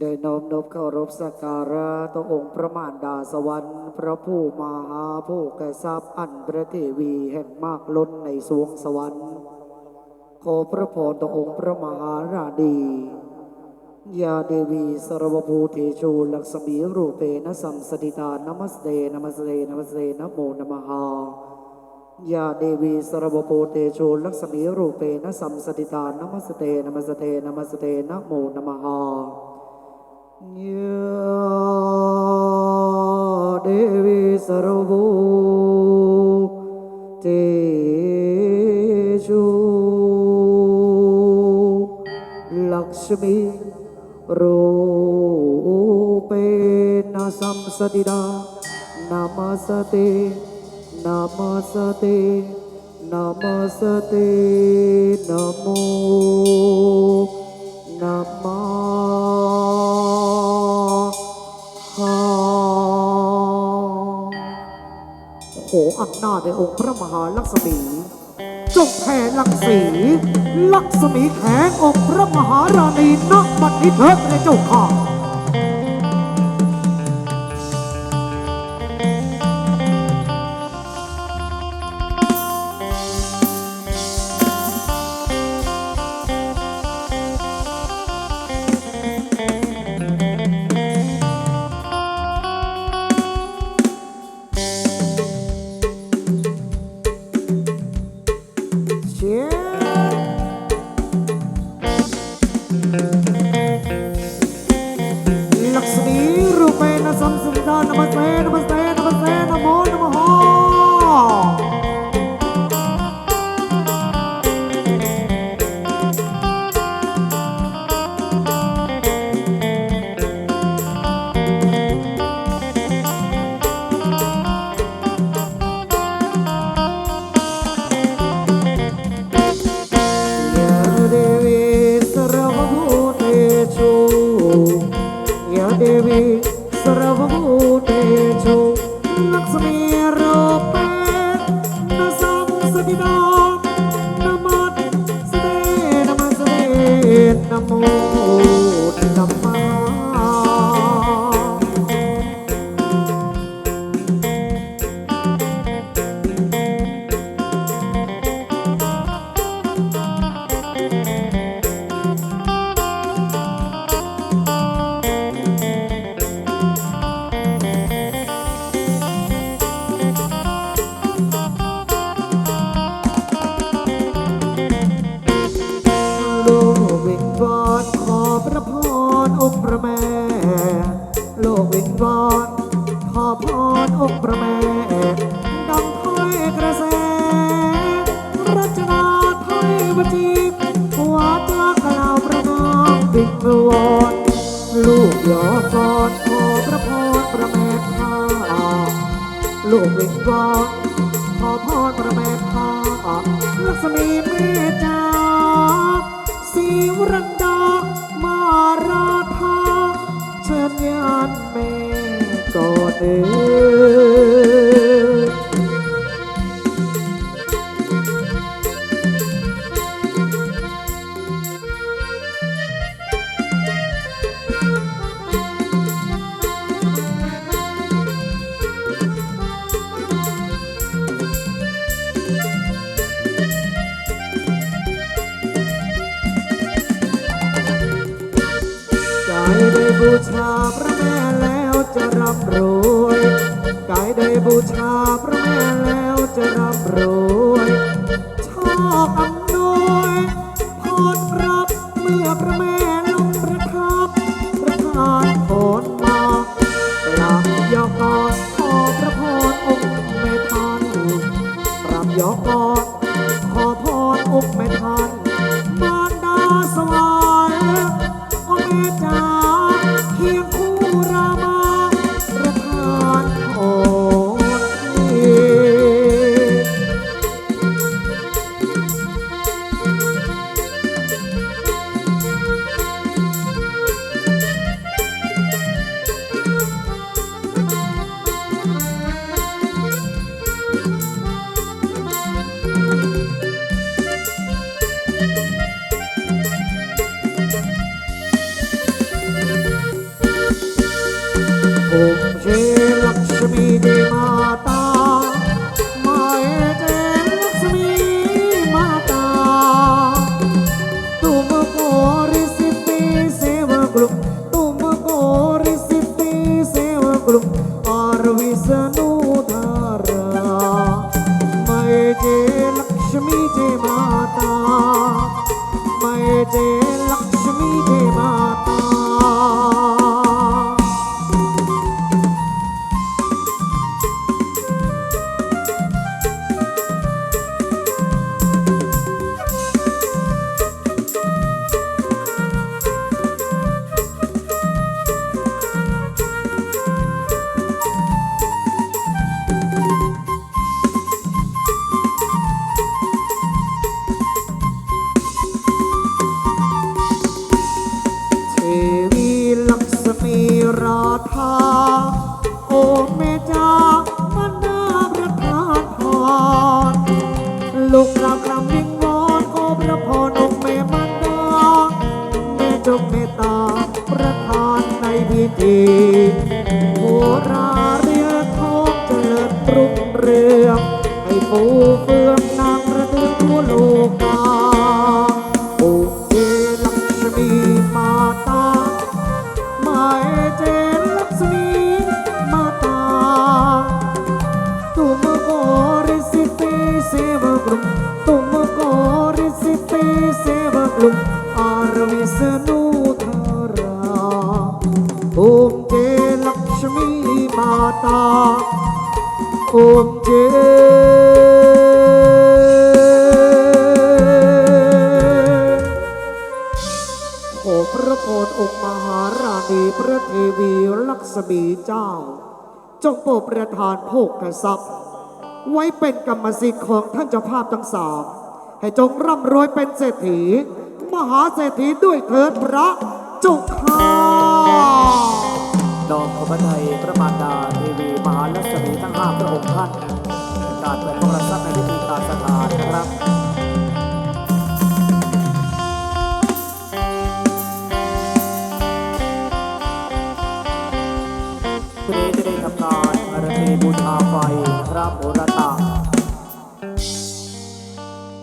ได้น้อมนบเคารพสักการะต่อองค์พระมารดาสวรรค์ พระผู้มาหาผู้ก่ทรัพย์อันประเทวีแห่งมากล้นในสวงสวรรค์ ขอพระพรต่อองค์พระมหาราดียาเดวีสรวภูเทโชลักษมีรูเปนะสัมสติตานัมสเตนัมสเตนัมสเตนะโมนมหายาเดวีสรวภูเตโชลักษมีรูเปนะสัมสติตานัมสเตนัมสเตนัมสเตนะโมนมหา देवे सरो तेशो लक्ष्मीरोपे न संसदिना नमसते नमसते नमसते नमो อำนาจในองค์พระมหาลักษมี จงแผ่ลักษีลักษมีแขงองค์พระมหาราณีณบัดนี้เถิดพระเจ้าข้า น กระแสรัชนาถ้อยวจีหัวเจ้ากล่าวประนามวิงวอนลูกหยอฟอนขอพระพรพระแม่ข้าลูกวิงวอนขอพรพระแม่ข้าลักษมีเมตจาสีวรันดามาราธาเชิญยานแม่ก่อนเอ่ย ได้บูชาพระแม่แล้วจะร่ำรวยกายได้บูชาพระแม่แล้วจะร่ำรวยชอบ 嗯。 จงเมตตาประทานในพิธีโหราเรียทองเจริญรุ่งเรืองให้ฟูเฟืองนางประตูทั่วโลกา और विष्णु धरा ओम जय लक्ष्मी माता ओम जय ขอพระพรองค์มหาราณีพระเทวีลักษมีเจ้า จงโปรดประทานโภคทรัพย์ ไว้เป็นกรรมสิทธิ์ของท่านเจ้าภาพทั้งสามให้จงร่ำรวยเป็นเศรษฐี มหาเศรษฐีด้วยเถิดพระจุกข้าน้อมขอพระไทยพระมารดาเทวีมหาลักษมีทั้งห้าพระองค์ท่านเป็นการเปิดโทรัพย์ในพิธีการสถานนะครับ